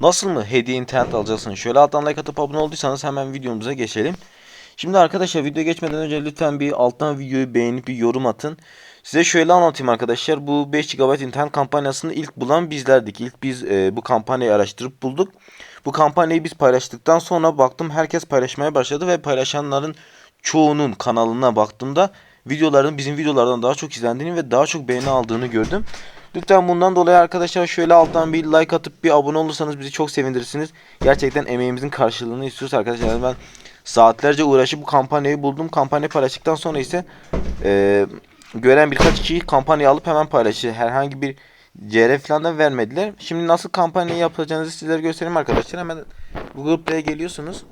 Nasıl mı hediye internet alacaksın? Şöyle alttan like atıp abone olduysanız hemen videomuza geçelim. Şimdi arkadaşlar video geçmeden önce lütfen bir alttan videoyu beğenip bir yorum atın. Size şöyle anlatayım arkadaşlar. Bu 5 GB internet kampanyasını ilk bulan bizlerdik. İlk biz e, bu kampanyayı araştırıp bulduk. Bu kampanyayı biz paylaştıktan sonra baktım herkes paylaşmaya başladı ve paylaşanların çoğunun kanalına baktığımda videoların bizim videolardan daha çok izlendiğini ve daha çok beğeni aldığını gördüm. Lütfen bundan dolayı arkadaşlar şöyle alttan bir like atıp bir abone olursanız bizi çok sevindirirsiniz. Gerçekten emeğimizin karşılığını istiyoruz arkadaşlar. Yani ben saatlerce uğraşıp bu kampanyayı buldum. Kampanya paylaştıktan sonra ise e, gören birkaç kişi kampanyayı alıp hemen paylaştı. Herhangi bir CR falan da vermediler. Şimdi nasıl kampanyayı yapacağınızı sizlere göstereyim arkadaşlar. Hemen Google Play'e geliyorsunuz.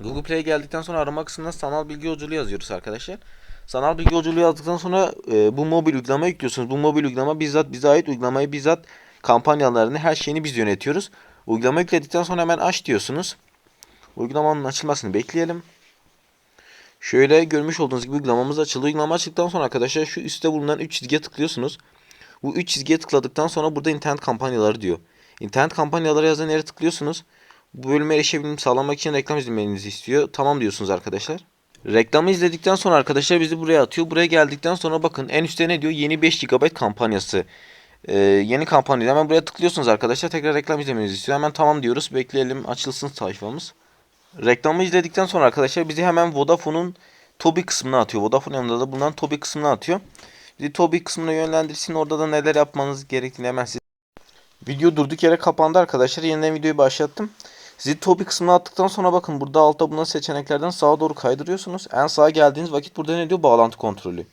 Google Play'e geldikten sonra arama kısmına sanal bilgi yolculuğu yazıyoruz arkadaşlar. Sanal bilgi yolculuğu yazdıktan sonra e, bu mobil uygulamayı yüklüyorsunuz. Bu mobil uygulama bizzat bize ait uygulamayı bizzat kampanyalarını her şeyini biz yönetiyoruz. Uygulama yükledikten sonra hemen aç diyorsunuz. Uygulamanın açılmasını bekleyelim. Şöyle görmüş olduğunuz gibi uygulamamız açıldı. Uygulama açıldıktan sonra arkadaşlar şu üstte bulunan 3 çizgiye tıklıyorsunuz. Bu 3 çizgiye tıkladıktan sonra burada internet kampanyaları diyor. İnternet kampanyaları yazan yere tıklıyorsunuz. Bu bölüme erişebilimi sağlamak için reklam izlemenizi istiyor. Tamam diyorsunuz arkadaşlar. Reklamı izledikten sonra arkadaşlar bizi buraya atıyor. Buraya geldikten sonra bakın en üstte ne diyor? Yeni 5 GB kampanyası. Ee, yeni kampanya. Hemen buraya tıklıyorsunuz arkadaşlar. Tekrar reklam izlemenizi istiyor. Hemen tamam diyoruz. Bekleyelim açılsın sayfamız. Reklamı izledikten sonra arkadaşlar bizi hemen Vodafone'un Tobi kısmına atıyor. Vodafone yanında da bulunan Tobi kısmına atıyor. Bizi Tobi kısmına yönlendirsin. Orada da neler yapmanız gerektiğini hemen size Video durduk yere kapandı arkadaşlar. Yeniden videoyu başlattım. Sizi Topi kısmına attıktan sonra bakın burada altta bulunan seçeneklerden sağa doğru kaydırıyorsunuz. En sağa geldiğiniz vakit burada ne diyor? Bağlantı kontrolü.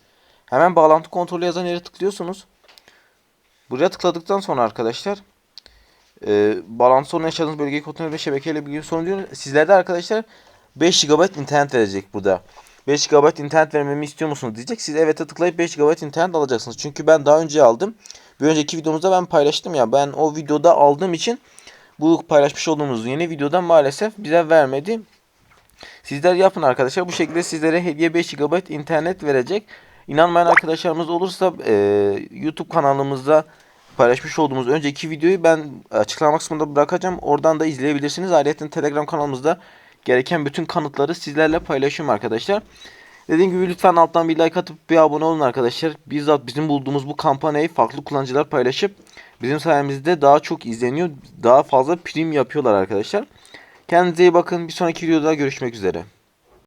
Hemen bağlantı kontrolü yazan yere tıklıyorsunuz. Buraya tıkladıktan sonra arkadaşlar e, bağlantı sorunu yaşadığınız bölgeyi kontrol ve şebekeyle bilgi sorun diyor. Sizlerde arkadaşlar 5 GB internet verecek burada. 5 GB internet vermemi istiyor musunuz diyecek. Siz evet'e tıklayıp 5 GB internet alacaksınız. Çünkü ben daha önce aldım. Bir önceki videomuzda ben paylaştım ya. Ben o videoda aldığım için bu paylaşmış olduğumuz yeni videodan maalesef bize vermedi. Sizler yapın arkadaşlar. Bu şekilde sizlere hediye 5 GB internet verecek. İnanmayan arkadaşlarımız olursa e, YouTube kanalımızda paylaşmış olduğumuz önceki videoyu ben açıklama kısmında bırakacağım. Oradan da izleyebilirsiniz. Ayrıca Telegram kanalımızda gereken bütün kanıtları sizlerle paylaşıyorum arkadaşlar. Dediğim gibi lütfen alttan bir like atıp bir abone olun arkadaşlar. Bizzat bizim bulduğumuz bu kampanyayı farklı kullanıcılar paylaşıp bizim sayemizde daha çok izleniyor. Daha fazla prim yapıyorlar arkadaşlar. Kendinize iyi bakın. Bir sonraki videoda görüşmek üzere.